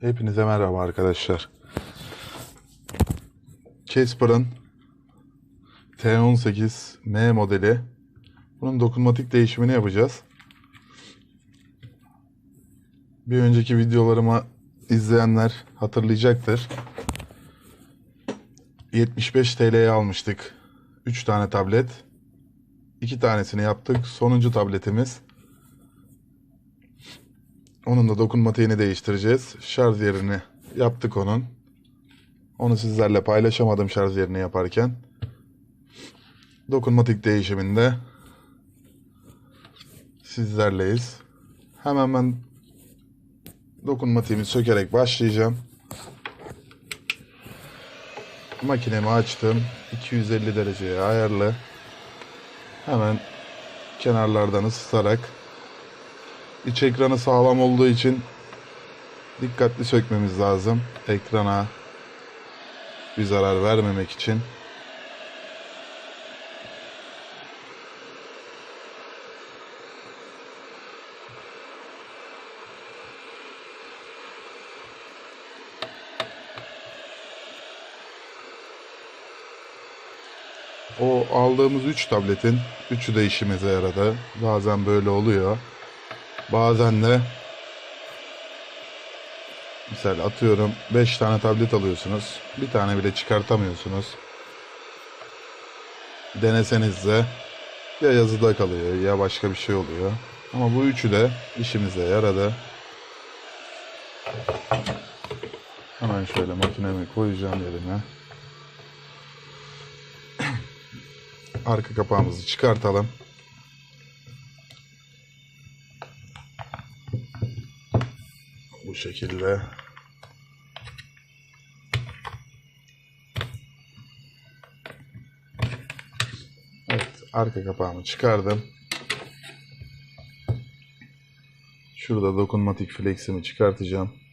Hepinize merhaba arkadaşlar. Casper'ın T18M modeli. Bunun dokunmatik değişimini yapacağız. Bir önceki videolarımı izleyenler hatırlayacaktır. 75 TL'ye almıştık. 3 tane tablet. 2 tanesini yaptık. Sonuncu tabletimiz. Onun da dokunmatiğini değiştireceğiz. Şarj yerini yaptık onun. Onu sizlerle paylaşamadım şarj yerini yaparken. Dokunmatik değişiminde sizlerleyiz. Hemen ben dokunmatiğimi sökerek başlayacağım. Makinemi açtım. 250 dereceye ayarlı. Hemen kenarlardan ısıtarak İç ekranı sağlam olduğu için dikkatli sökmemiz lazım. Ekrana bir zarar vermemek için. O aldığımız 3 tabletin 3'ü de işimize yaradı. Bazen böyle oluyor. Bazen de misal atıyorum 5 tane tablet alıyorsunuz. Bir tane bile çıkartamıyorsunuz. Deneseniz de ya yazıda kalıyor ya başka bir şey oluyor. Ama bu üçü de işimize yaradı. Hemen şöyle makinemi koyacağım yerine. Arka kapağımızı çıkartalım. Bu şekilde. Evet, arka kapağımı çıkardım. Şurada dokunmatik fleximi çıkartacağım.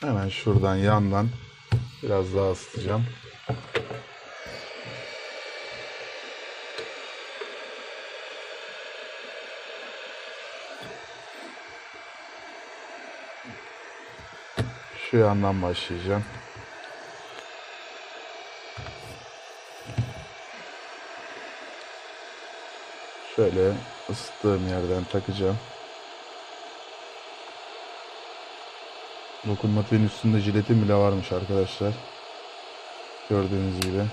Hemen şuradan yandan biraz daha ısıtacağım. Şu yandan başlayacağım. Şöyle ısıttığım yerden takacağım. Dokunmatiğin üstünde jiletin bile varmış arkadaşlar. Gördüğünüz gibi.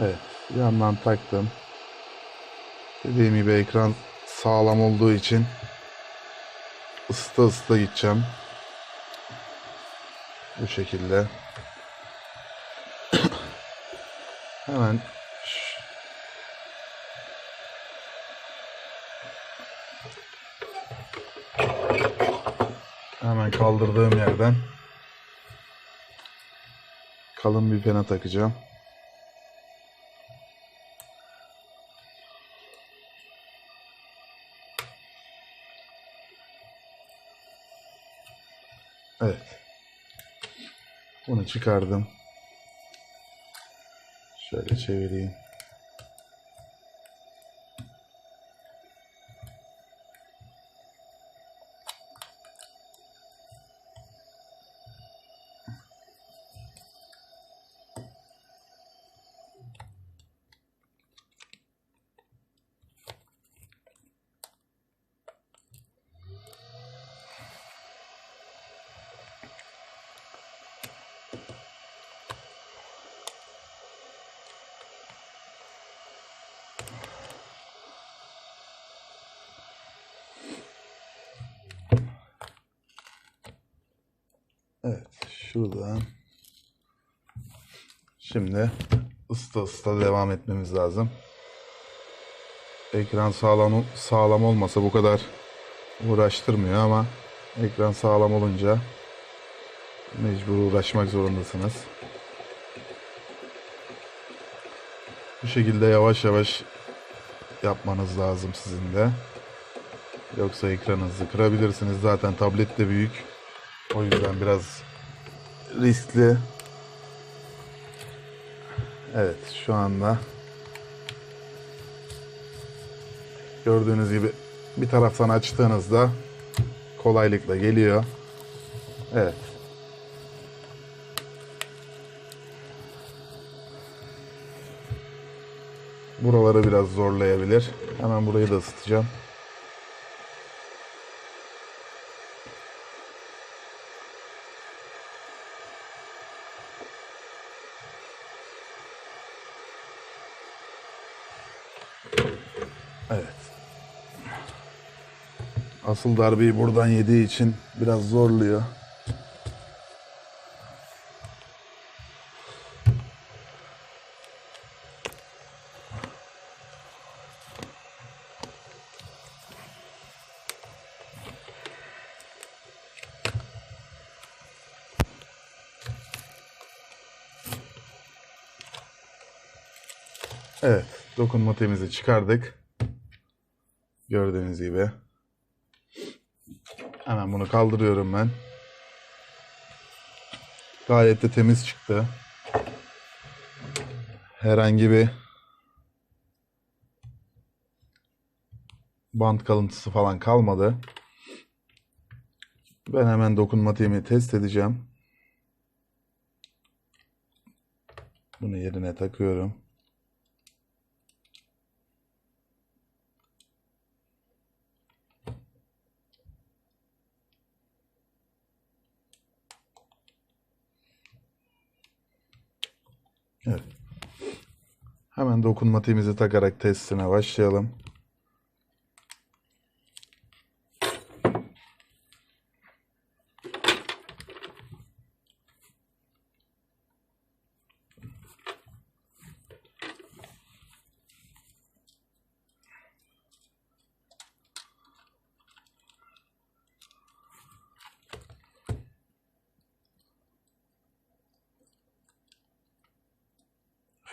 Evet. Yandan taktım. Dediğim gibi ekran sağlam olduğu için ısıta ısıta gideceğim. Bu şekilde. Hemen Hemen kaldırdığım yerden kalın bir pena takacağım. Evet. Bunu çıkardım. Şöyle çevireyim. Evet, şuradan. Şimdi ısıta ısıta devam etmemiz lazım. Ekran sağlam sağlam olmasa bu kadar uğraştırmıyor ama ekran sağlam olunca mecbur uğraşmak zorundasınız. Bu şekilde yavaş yavaş yapmanız lazım sizin de. Yoksa ekranınızı kırabilirsiniz. Zaten tablet de büyük. O yüzden biraz riskli. Evet şu anda gördüğünüz gibi bir taraftan açtığınızda kolaylıkla geliyor. Evet. Buraları biraz zorlayabilir. Hemen burayı da ısıtacağım. Asıl darbeyi buradan yediği için biraz zorluyor. Evet, dokunma temizi çıkardık. Gördüğünüz gibi. Hemen bunu kaldırıyorum ben. Gayet de temiz çıktı. Herhangi bir bant kalıntısı falan kalmadı. Ben hemen dokunmatiğimi test edeceğim. Bunu yerine takıyorum. Evet. Hemen dokunmatiğimizi takarak testine başlayalım.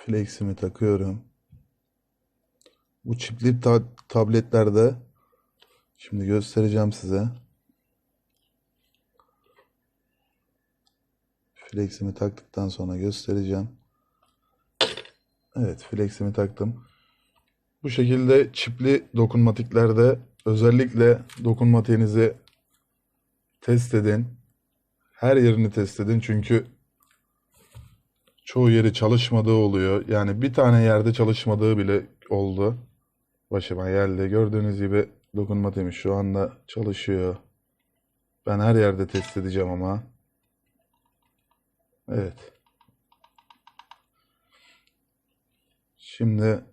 Flex'imi takıyorum. Bu çipli ta- tabletlerde şimdi göstereceğim size. Flex'imi taktıktan sonra göstereceğim. Evet, flex'imi taktım. Bu şekilde çipli dokunmatiklerde özellikle dokunmatiğinizi test edin. Her yerini test edin çünkü çoğu yeri çalışmadığı oluyor. Yani bir tane yerde çalışmadığı bile oldu. Başıma geldi. Gördüğünüz gibi dokunmatiğimiz şu anda çalışıyor. Ben her yerde test edeceğim ama. Evet. Şimdi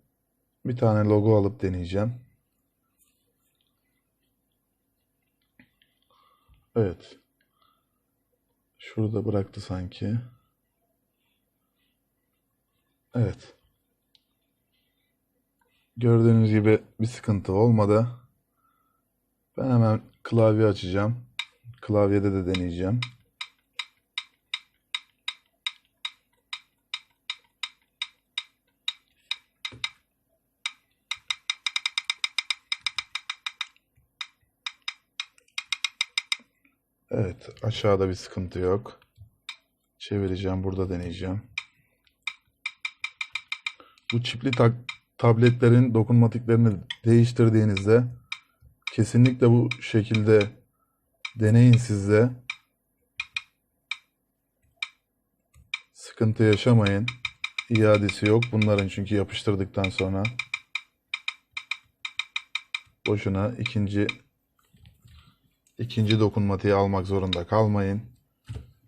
bir tane logo alıp deneyeceğim. Evet. Şurada bıraktı sanki. Evet. Gördüğünüz gibi bir sıkıntı olmadı. Ben hemen klavye açacağım. Klavyede de deneyeceğim. Evet, aşağıda bir sıkıntı yok. Çevireceğim, burada deneyeceğim. Bu çipli tak tabletlerin dokunmatiklerini değiştirdiğinizde kesinlikle bu şekilde deneyin siz de. Sıkıntı yaşamayın. İadesi yok bunların çünkü yapıştırdıktan sonra. Boşuna ikinci ikinci dokunmatiği almak zorunda kalmayın.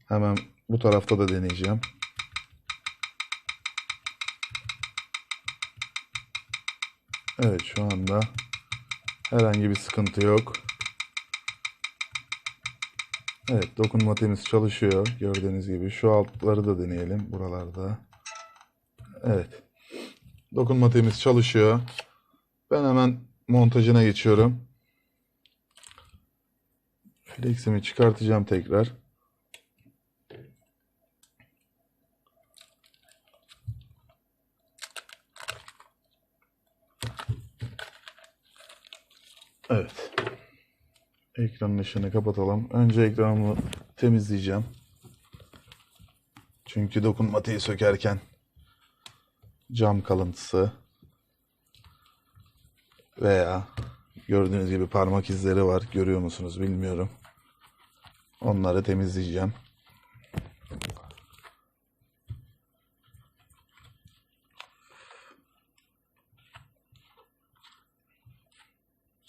Hemen bu tarafta da deneyeceğim. Evet şu anda herhangi bir sıkıntı yok. Evet dokunmatiğimiz çalışıyor gördüğünüz gibi. Şu altları da deneyelim buralarda. Evet. Dokunmatiğimiz çalışıyor. Ben hemen montajına geçiyorum. Flex'imi çıkartacağım tekrar. Evet. Ekranın ışığını kapatalım. Önce ekranımı temizleyeceğim. Çünkü dokunmatiği sökerken cam kalıntısı veya gördüğünüz gibi parmak izleri var. Görüyor musunuz bilmiyorum. Onları temizleyeceğim.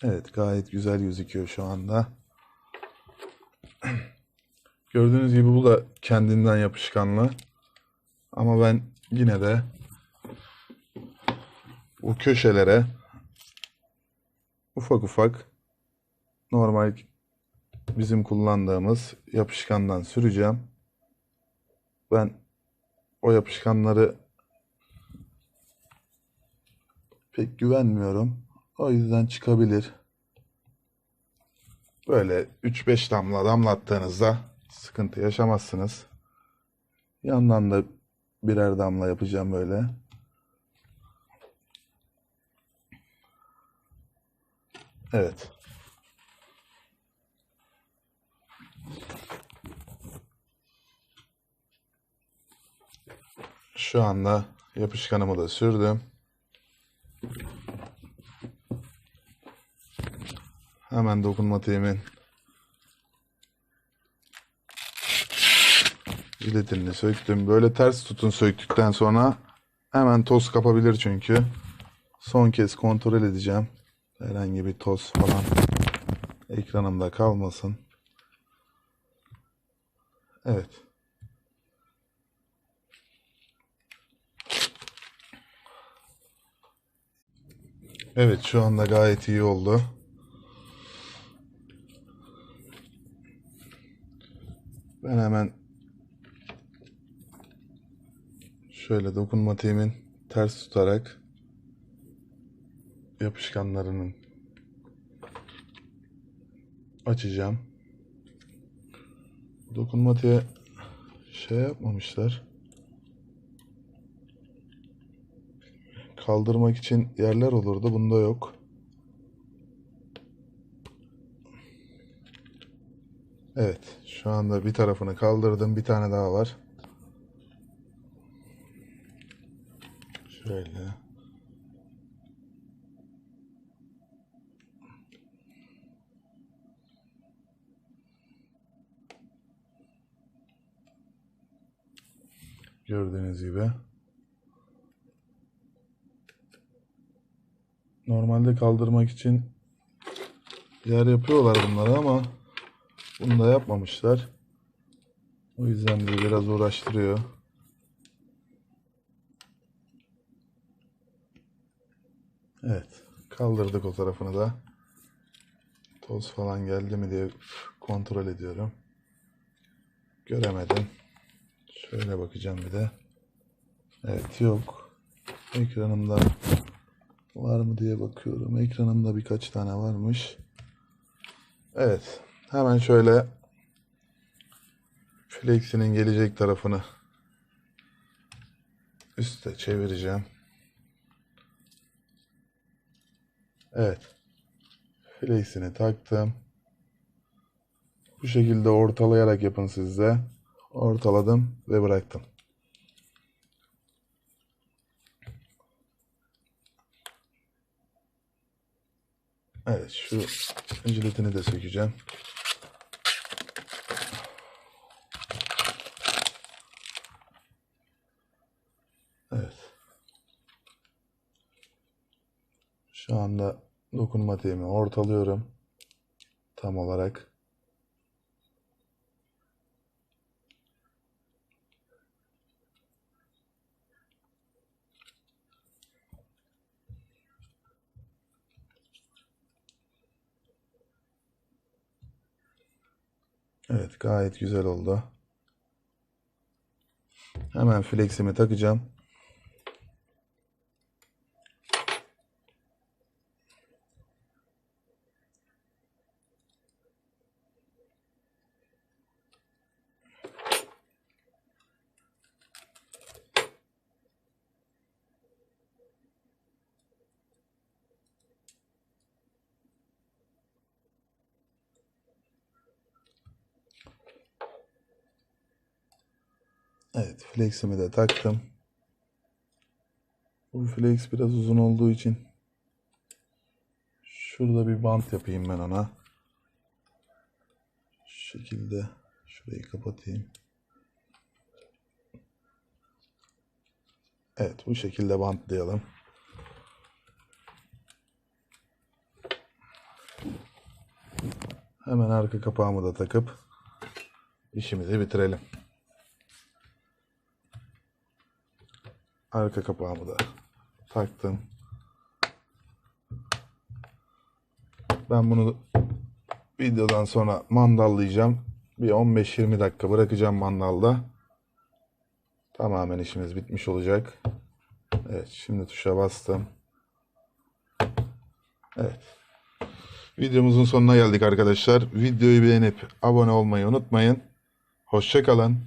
Evet gayet güzel gözüküyor şu anda. Gördüğünüz gibi bu da kendinden yapışkanlı. Ama ben yine de bu köşelere ufak ufak normal bizim kullandığımız yapışkandan süreceğim. Ben o yapışkanları pek güvenmiyorum. O yüzden çıkabilir. Böyle 3-5 damla damlattığınızda sıkıntı yaşamazsınız. Yandan da birer damla yapacağım böyle. Evet. Şu anda yapışkanımı da sürdüm. Hemen dokunmatiğimin jiletini söktüm. Böyle ters tutun söktükten sonra hemen toz kapabilir çünkü. Son kez kontrol edeceğim. Herhangi bir toz falan ekranımda kalmasın. Evet. Evet şu anda gayet iyi oldu. Ben hemen şöyle dokunmatiğimin ters tutarak yapışkanlarının açacağım. Dokunmatiğe şey yapmamışlar. Kaldırmak için yerler olurdu. Bunda yok. Evet. Şu anda bir tarafını kaldırdım. Bir tane daha var. Şöyle. Gördüğünüz gibi. Normalde kaldırmak için yer yapıyorlar bunları ama bunu da yapmamışlar. O yüzden bizi biraz uğraştırıyor. Evet. Kaldırdık o tarafını da. Toz falan geldi mi diye kontrol ediyorum. Göremedim. Şöyle bakacağım bir de. Evet yok. Ekranımda var mı diye bakıyorum. Ekranımda birkaç tane varmış. Evet. Hemen şöyle Flex'inin gelecek tarafını üste çevireceğim. Evet. Flex'ini taktım. Bu şekilde ortalayarak yapın siz de. Ortaladım ve bıraktım. Evet şu jiletini de sökeceğim. Evet. Şu anda dokunmatiğimi ortalıyorum. Tam olarak. Evet gayet güzel oldu. Hemen fleximi takacağım. Evet, fleximi de taktım. Bu flex biraz uzun olduğu için şurada bir bant yapayım ben ona. Şu şekilde şurayı kapatayım. Evet, bu şekilde bantlayalım. Hemen arka kapağımı da takıp işimizi bitirelim. Arka kapağımı da taktım. Ben bunu videodan sonra mandallayacağım. Bir 15-20 dakika bırakacağım mandalda. Tamamen işimiz bitmiş olacak. Evet, şimdi tuşa bastım. Evet. Videomuzun sonuna geldik arkadaşlar. Videoyu beğenip abone olmayı unutmayın. Hoşça kalın.